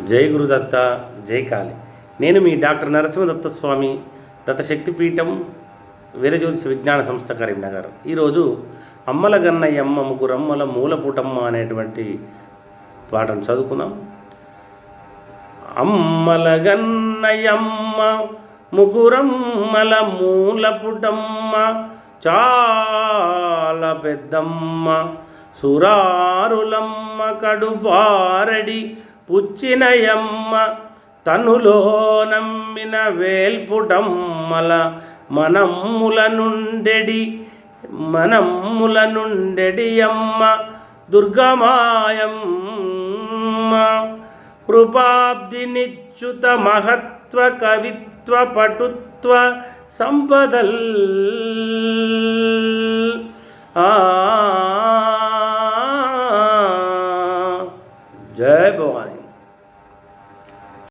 జై గురుదత్త జై కాళి. నేను మీ డాక్టర్ నరసింహదత్త స్వామి దత్త శక్తిపీఠం వీరజ్యోతిష విజ్ఞాన సంస్థ కరీంనగర్. ఈరోజు అమ్మల గన్నయ్యమ్మ ముగ్గురమ్మల మూలపుటమ్మ అనేటువంటి పాఠం చదువుకున్నాం. అమ్మల గన్నయ్యమ్మ ముగురమ్మల మూలపుటమ్మ చాలా పెద్దమ్మ సురారులమ్మ కడుపారడి పుచ్చిన ఎమ్మ తనులో నమ్మిన వేల్పుటమ్మల మనమ్ముల నుండెడి మనమ్ముల నుండెడి అమ్మ దుర్గమాయమ్మ. కృపాబ్దినిచ్యుత మహత్వ కవిత్వ పటుత్వ సంపదల్. ఆ. జయ భవాని.